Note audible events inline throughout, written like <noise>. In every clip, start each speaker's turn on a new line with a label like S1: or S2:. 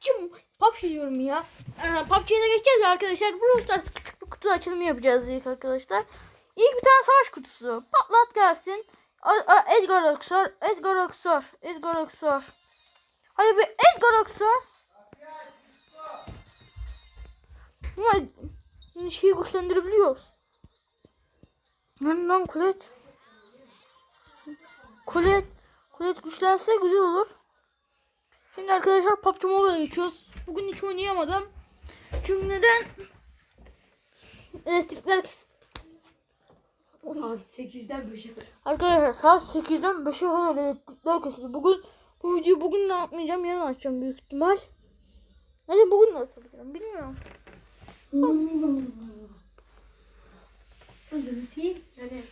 S1: PUBG, PUBG diyorum ya. Ee, PUBG'ye de geçeceğiz arkadaşlar. Brawl Stars küçük bir kutu açılımı yapacağız ilk arkadaşlar. İlk bir tane savaş kutusu. Patlat gelsin. Edgar Oksor, Edgar Oksor, Edgar Oksor. Hadi bir Edgar Oksor. Ama şeyi güçlendirebiliyoruz. Lan lan kulet. Kulet. Kulet güçlense güzel olur. Şimdi arkadaşlar PUBG Mobile'a geçiyoruz. Bugün hiç oynayamadım. Çünkü neden? Elektrikler kesildi.
S2: Saat 8'den 5'e kadar.
S1: Arkadaşlar saat 8'den 5'e kadar elektrikler kesildi. Bugün bu videoyu bugün de atmayacağım. Yarın açacağım büyük ihtimal. Hadi bugün de atabilirim. Bilmiyorum.
S2: Yani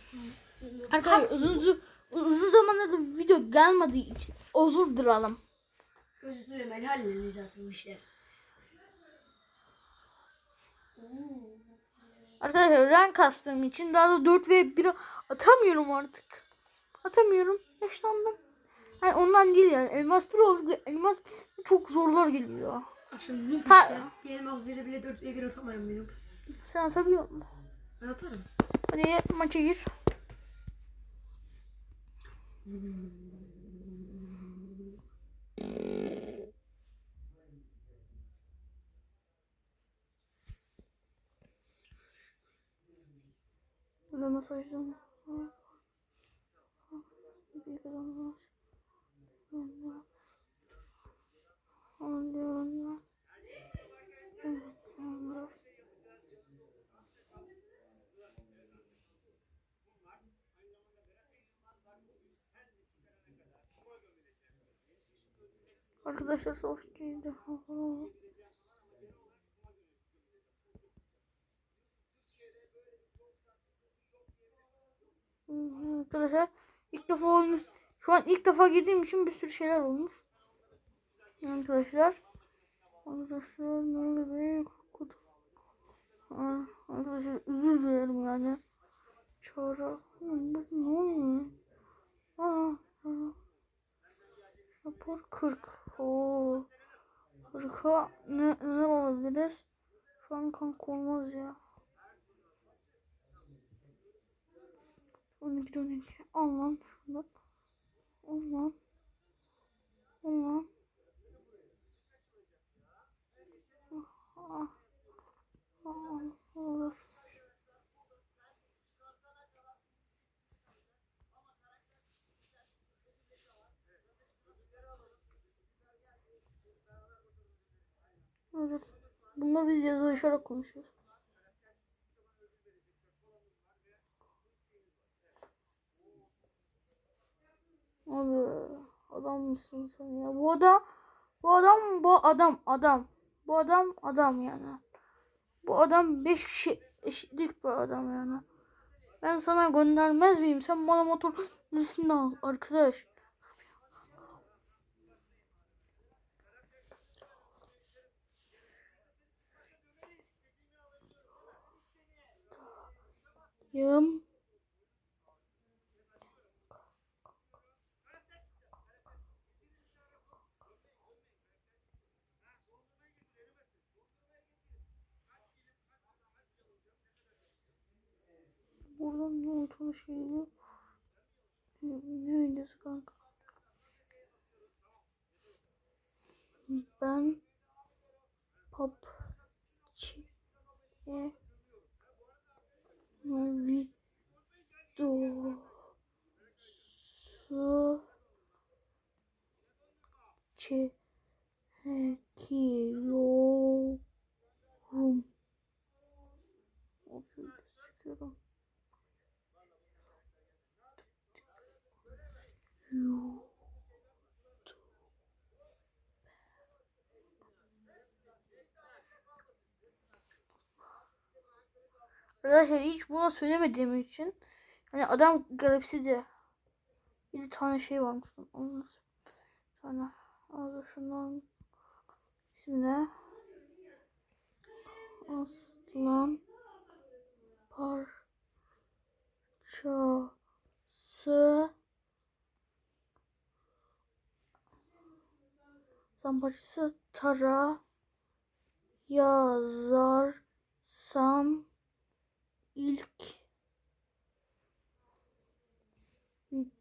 S1: Arkadaşlar uzun, uzun, uzun zamandır video gelmediği için özür dilerim.
S2: El halledeceğiz bu işler.
S1: Arkadaşlar rank kastığım için daha da 4 ve 1 atamıyorum artık. Atamıyorum. Yaşlandım. Hayır ondan değil yani. Elmas 1 oldu. Elmas 1 çok zorlar geliyor.
S2: Akşam noob işte. Bir elmas bile bile 4 ve 1 atamayın benim.
S1: Sen atabiliyor musun?
S2: Ben atarım.
S1: Hadi maça gir. Burada mesajdan. Bir kazanmaz. Anlıyorum. Anlıyorum. Arkadaşlar savaşçıydı. Hı Arkadaşlar ilk defa oyun şu an ilk defa girdiğim için bir sürü şeyler olmuş. Arkadaşlar Arkadaşlar ne? Kutu. Aa, Arkadaşlar özür dilerim yani. Çağrı. Ne oluyor? Aa. Rapor 40. Oo. 40'a ne, ne alabiliriz? Şu an kanka olmaz ya. 12 12. Al lan şunu. Al lan. Al. Ah. Ah, olur. Evet. Bununla biz yazışarak konuşuyoruz. Abi adam mısın sen ya? Bu adam bu adam bu adam adam. Bu adam adam yani. Bu adam 5 kişi eşitlik bir adam yani. Ben sana göndermez miyim? Sen bana motor üstünde al arkadaş. Yım. Buradan ne olduğunu şeydi. Ne, ne oynuyorsun kanka? Ben pop çi e videosu çekiyorum. Şöyle çekiyorum. Arkadaşlar hiç buna söylemediğim için hani adam garipsidi. Bir tane şey varmış. Onu nasıl? Bir tane. Al şundan. İsmi ne? Aslan parçası Aslan parçası tara yazarsam ilk video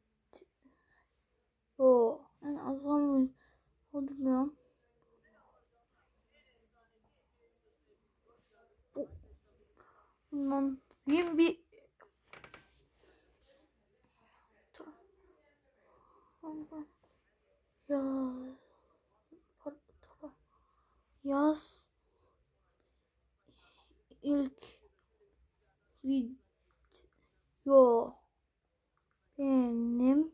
S1: yani azam. Bu- Bundan bir bir yaz Par- yaz. İlk video benim.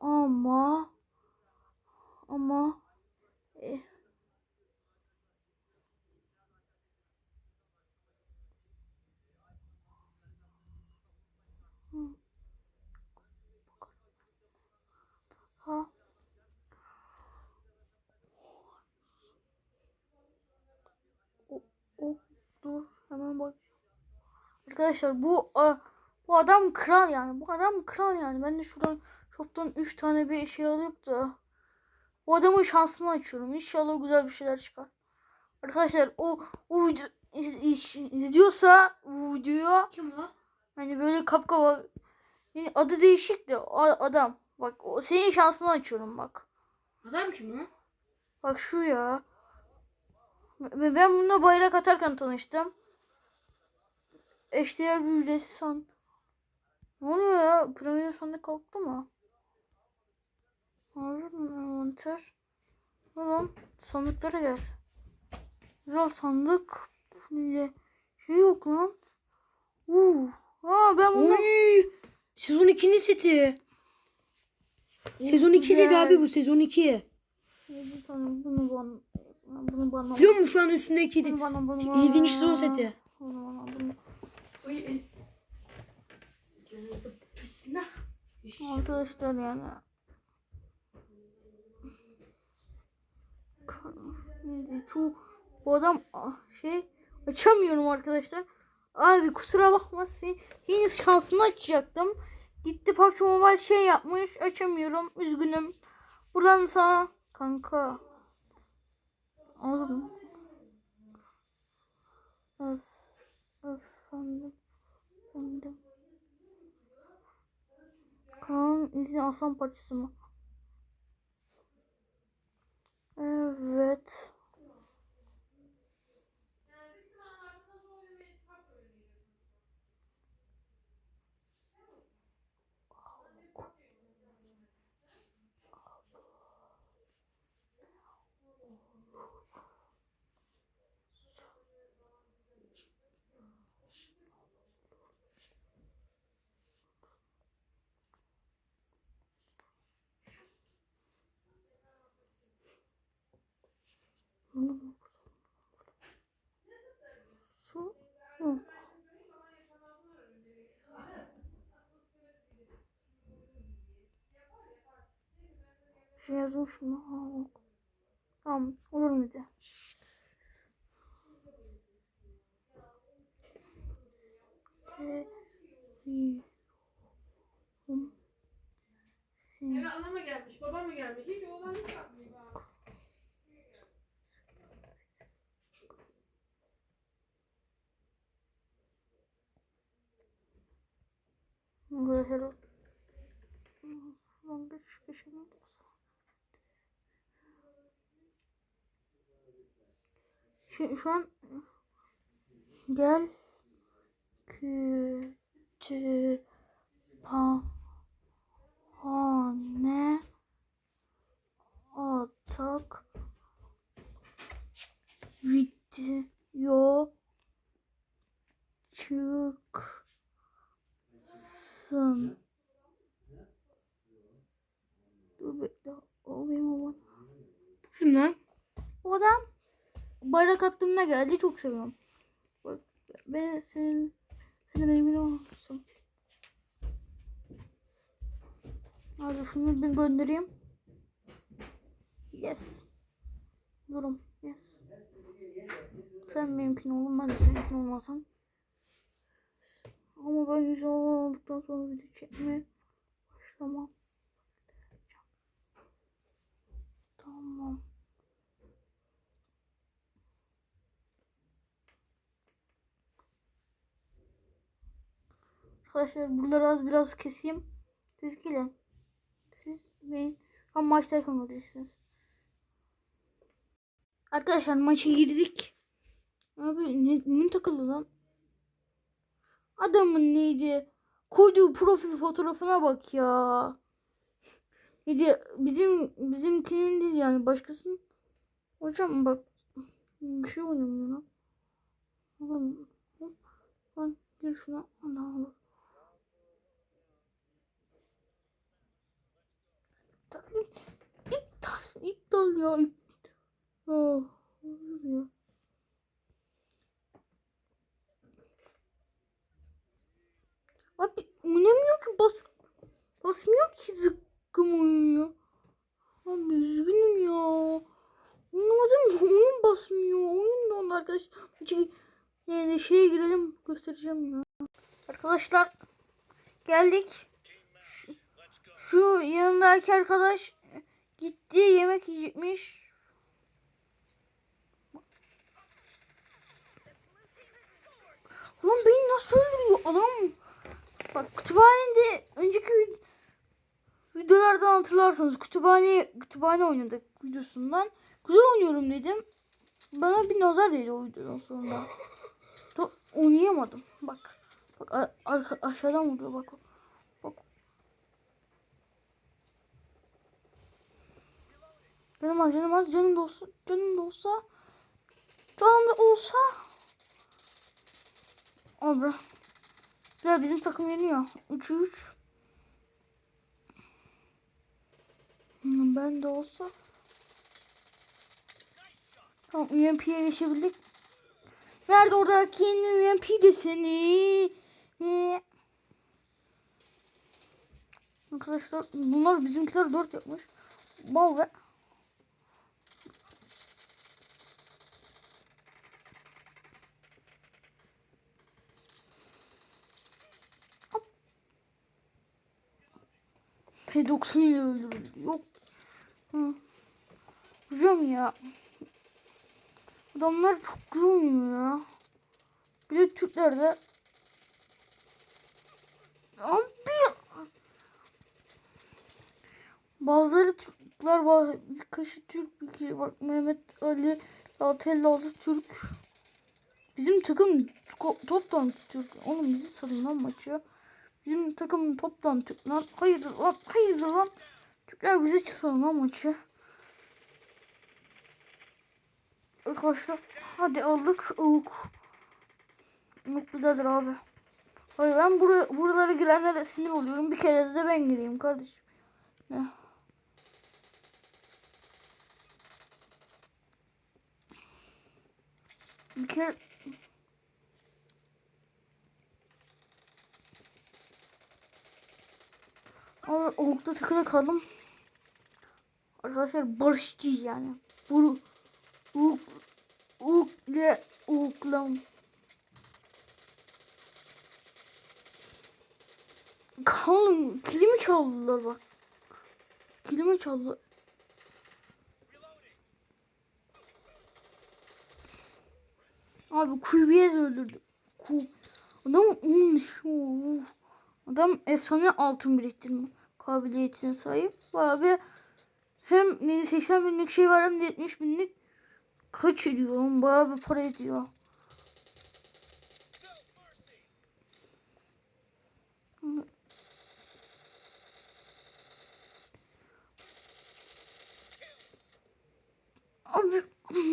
S1: Ama ama Hı. ha o, o dur hemen bak arkadaşlar bu a, bu adam kral yani bu adam kral yani ben de şuradan shop'tan 3 tane bir şey alıp da o adamın şansını açıyorum İnşallah güzel bir şeyler çıkar arkadaşlar o o video iz- iz- izliyorsa bu videoyu
S2: Kim o?
S1: Hani böyle kapkaba yani adı değişik de o adam. Bak o senin şansını açıyorum bak.
S2: Adam kim o?
S1: Bak şu ya. Ben bununla bayrak atarken tanıştım. Eşdeğer bir ücretsiz san. Ne oluyor ya? Premium sandık kalktı mı? Harun envanter. Ulan sandıklara gel. Güzel sandık. Ne şey yok lan. Uuu. Aa ben bunu
S2: Oy! Sezon 2'nin seti. Sezon 2 seti abi bu sezon 2.
S1: Yedi tane bunu bana bunu bana
S2: Biliyor musun şu an üstündeki
S1: bunu bana bunu bana
S2: 7. sezon seti.
S1: bunu bana bunu arkadaşlar yani. Şu bu adam ah, şey açamıyorum arkadaşlar. Abi kusura bakma sen yeni şansını açacaktım. Gitti PUBG Mobile şey yapmış açamıyorum üzgünüm. Buradan sana kanka. Oğlum. İzi aslan parçası mı? Şey yazmış mı? Ha, yok. Tamam olur mu dedi. Seviyorum seni.
S3: Eve ana mı gelmiş, baba mı gelmiş? Hiç oğlan yok yapmıyor.
S1: Böyle her Şuradan geç geçelim. Şu, şu an gel. Kütüphane atak. Video çıksın. Dur bekle. O benim babam.
S2: Kim lan?
S1: O adam bayrak attığımda geldi. Çok seviyorum. Bak ben senin sen de benim olursun. Hadi şunu bir göndereyim. Yes. Durum. Yes. Sen benimkin olun ben de seninkin olmasam. Ama ben güzel olduktan sonra video çekmeye başlamam. Tamam. Arkadaşlar buraları az biraz keseyim. Siz gelin. Siz benim tam maçtayken göreceksiniz. Arkadaşlar maça girdik. Abi ne, ne takıldı lan? Adamın neydi? Koyduğu profil fotoğrafına bak ya. Neydi? Bizim bizimkinin değil yani başkasının. Hocam bak bir şey oynamıyor lan. Lan gir şuna. Ana. İptal, iptal ya. ip- Oh, ya. Abi oynamıyor ki bas basmıyor ki zıkkım oynuyor. Abi üzgünüm ya. Anlamadım oyun basmıyor. Oyun da onda arkadaş. Çünkü yani şeye girelim göstereceğim ya. Arkadaşlar geldik. Şu, yanındaki arkadaş gitti yemek yiyecekmiş. Lan beni nasıl öldürüyor adam? Bak kütüphanede önceki vid- videolardan hatırlarsanız kütüphane kütüphane oynadık videosundan. Güzel oynuyorum dedim. Bana bir nazar değdi o videodan sonra. <laughs> Da oynayamadım. Bak. Bak arka, aşağıdan vuruyor. Bak. Canım az canım az canım da olsa canım da olsa canım da olsa Abi. Ya bizim takım yeniyor. 3'ü 3. Hmm, Ben de olsa. Tamam UMP'ye geçebildik. Nerede oradaki yeni UMP deseni? Ee, Arkadaşlar bunlar bizimkiler 4 yapmış. Bal ve P90 ile öldürüldü. Yok. Hı. Hocam ya. Adamlar çok güzel oynuyor ya. Bir de Türkler de. Abi. Bazıları Türkler, bazı birkaçı Türk, bir kişi bak Mehmet Ali Atellalı Türk. Bizim takım to- toptan Türk. Oğlum bizi salın lan maçı. Bizim takım toptan Türk lan. Hayır lan, hayır lan. Türkler bize çıksın lan maçı. Arkadaşlar hadi aldık. Uk. Uk birader abi. Hayır ben bura, buralara girenlere sinir oluyorum. Bir kere de ben gireyim kardeşim. Ya. Bir kere Ama Uluk'ta takılı kaldım. Arkadaşlar barışçı yani. Bu Uluk Uluk ile Uluk'la Oğlum kilimi çaldılar bak. Kilimi çaldı. Abi Kuybiyer öldürdü. Ku Adam Uf. Adam efsane altın biriktirme kabiliyetine sahip. Bayağı bir hem ne 80 binlik şey var hem de 70 binlik kaç ediyor oğlum bayağı bir para ediyor. Abi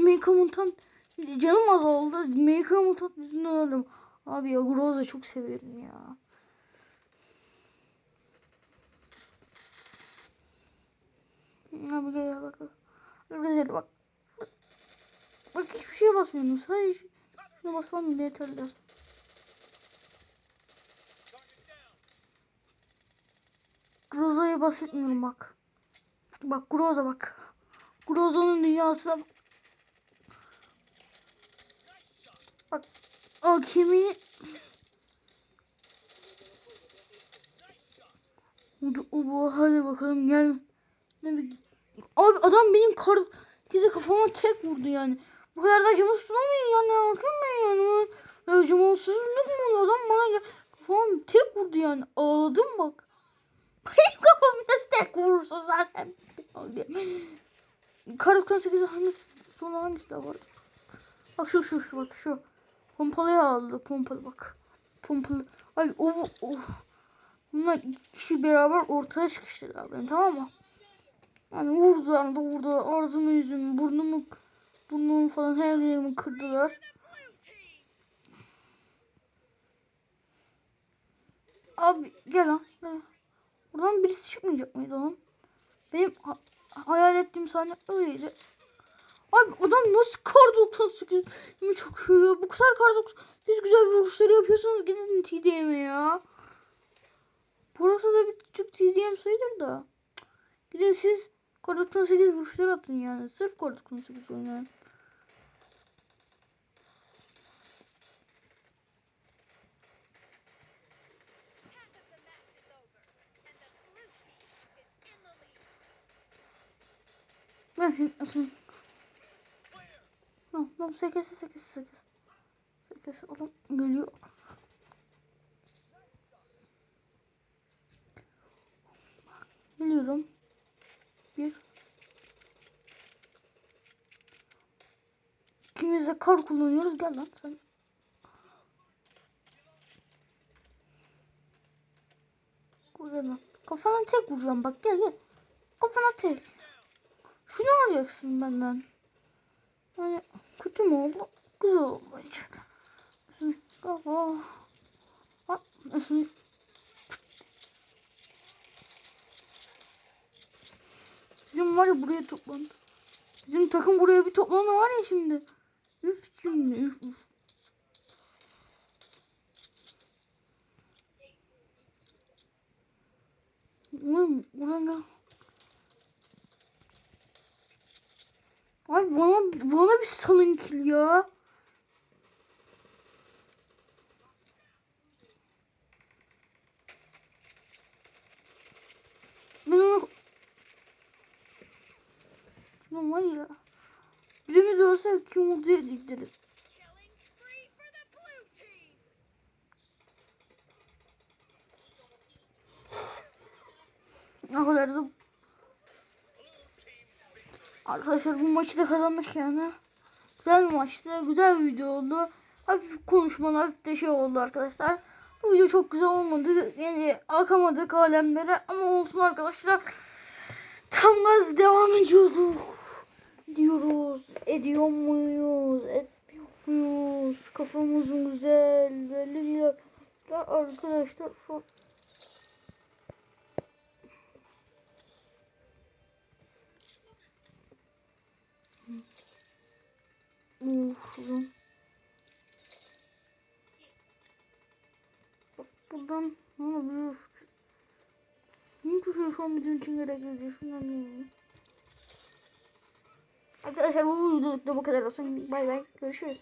S1: Mecha Mutant canım azaldı. Mecha Mutant yüzünden öldüm. Abi ya Groza çok severim ya. Abi gel bak. Güzel bak. Bak hiçbir şeye basmıyorum. Sadece şuna basmam bile yeterli. Groza'ya bahsetmiyorum bak. Bak Groza bak. Groza'nın dünyasına bak. Bak. O bu hadi bakalım gel. Abi adam benim kar bize kafama tek vurdu yani. Bu kadar da acımasız olmuyor yani. Bakın ben yani. Acımasızlık mı? Adam bana ya, kafama tek vurdu yani. Ağladım bak. <laughs> Benim kafam nasıl tek vurursa zaten. Kar 98 hangisi? Sonra hangisi de var? Bak şu şu şu bak şu. Pompalıya aldı. Pompalı bak. Pompalı. Ay o, o. Bunlar iki kişi beraber ortaya çıkıştılar beni tamam mı? Yani vurdular da vurdular. Ağzımı yüzümü burnumu burnumu falan her yerimi kırdılar. Abi gel lan. Buradan birisi çıkmayacak mıydı lan? Benim ha- hayal ettiğim sahne öyleydi. Abi adam nasıl kar 98 mi çok iyi ya. Bu kadar kar 98 güzel vuruşları yapıyorsunuz gidin TDM'e ya. Burası da bir Türk TDM sayılır da. Gidin siz kar 98 vuruşlar atın yani. Sırf kar 98 oynayın. Ben senin asın. Tamam tamam 8 8 8. 8 adam geliyor. Geliyorum. Bir. İkimiz de kar kullanıyoruz. Gel lan sen. Gel lan. Kafana tek vuracağım bak gel gel. Kafana tek. Şunu alacaksın benden. Yani kötü mü oldu? Güzel oldu bence. Şimdi kafa. Bak şimdi. Bizim var ya buraya toplandı. Bizim takım buraya bir toplanma var ya şimdi. Üf şimdi üf üf. Ulan ya. Abi bana, bana bir salın kill ya. Ben onu... Lan var ya. Birimiz olsa kim ortaya gideriz. Ne kadar da Arkadaşlar bu maçı da kazandık yani. Güzel bir maçtı. Güzel bir video oldu. Hafif konuşmalı, hafif de şey oldu arkadaşlar. Bu video çok güzel olmadı. Yani akamadık alemlere ama olsun arkadaşlar. Tam gaz devam ediyoruz. Diyoruz. Ediyor muyuz? Etmiyor muyuz? Kafamızın güzel. Değil. Arkadaşlar şu Uf. Bak buradan ne yapıyoruz? Niye küfür şu an bizim için gerekli Şundan değil. Arkadaşlar bu videoluk da bu kadar olsun. Bay bay. Görüşürüz.